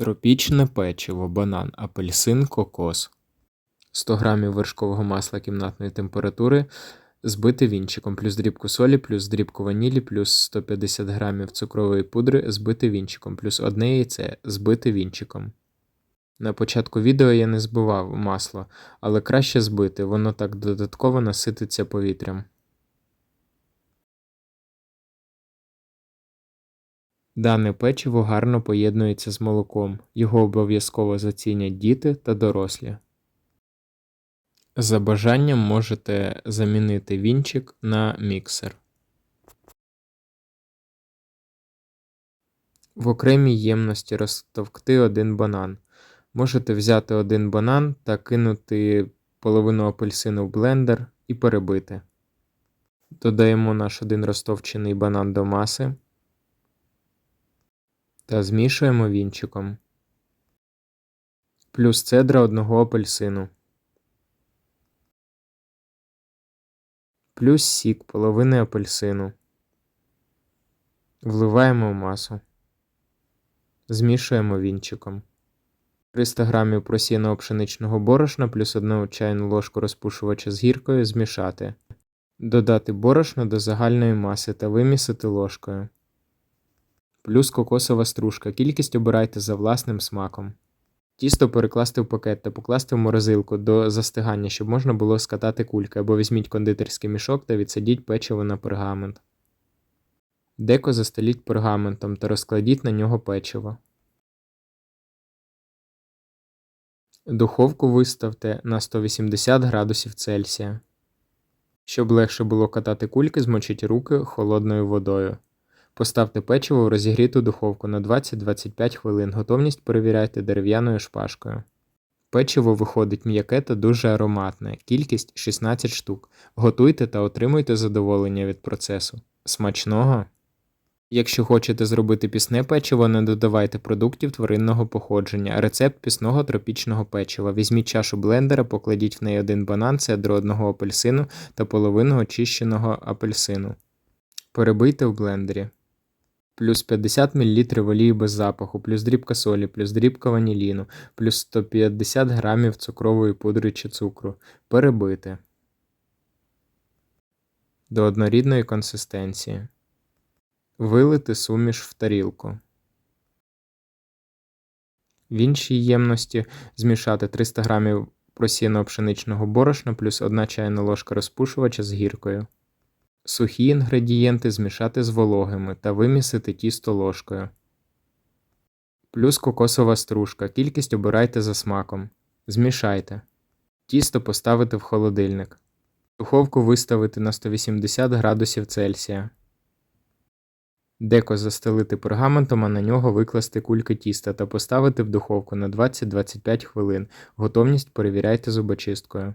Тропічне печиво, банан, апельсин, кокос. 100 грамів вершкового масла кімнатної температури збити вінчиком, плюс дрібку солі, плюс дрібку ванілі, плюс 150 грамів цукрової пудри збити вінчиком, плюс одне яйце збити вінчиком. На початку відео я не збивав масло, але краще збити, воно так додатково насититься повітрям. Дане печиво гарно поєднується з молоком, його обов'язково зацінять діти та дорослі. За бажанням можете замінити вінчик на міксер. В окремій ємності розтовкти один банан. Можете взяти один банан та кинути половину апельсину в блендер і перебити. Додаємо наш один розтовчений банан до маси та змішуємо вінчиком. Плюс цедра одного апельсину. Плюс сік половини апельсину. Вливаємо в масу. Змішуємо вінчиком. 300 г просіяного пшеничного борошна плюс 1 чайну ложку розпушувача з гіркою змішати. Додати борошно до загальної маси та вимісити ложкою. Плюс кокосова стружка. Кількість обирайте за власним смаком. Тісто перекласти в пакет та покласти в морозилку до застигання, щоб можна було скатати кульки, або візьміть кондитерський мішок та відсадіть печиво на пергамент. Деко застеліть пергаментом та розкладіть на нього печиво. Духовку виставте на 180 градусів Цельсія. Щоб легше було катати кульки, змочіть руки холодною водою. Поставте печиво в розігріту духовку на 20-25 хвилин. Готовність перевіряйте дерев'яною шпажкою. Печиво виходить м'яке та дуже ароматне, кількість 16 штук. Готуйте та отримуйте задоволення від процесу. Смачного! Якщо хочете зробити пісне печиво, не додавайте продуктів тваринного походження. Рецепт пісного тропічного печива. Візьміть чашу блендера, покладіть в неї один банан, цедру одного апельсину та половину очищеного апельсину. Перебийте в блендері. Плюс 50 мл олії без запаху, плюс дрібка солі, плюс дрібка ваніліну, плюс 150 г цукрової пудри чи цукру. Перебити до однорідної консистенції. Вилити суміш в тарілку. В іншій ємності змішати 300 г просіяного пшеничного борошна плюс 1 чайна ложка розпушувача з гіркою. Сухі інгредієнти змішати з вологими та вимісити тісто ложкою. Плюс кокосова стружка. Кількість обирайте за смаком. Змішайте. Тісто поставити в холодильник. Духовку виставити на 180 градусів Цельсія. Деко застелити пергаментом, а на нього викласти кульки тіста та поставити в духовку на 20-25 хвилин. Готовність перевіряйте зубочисткою.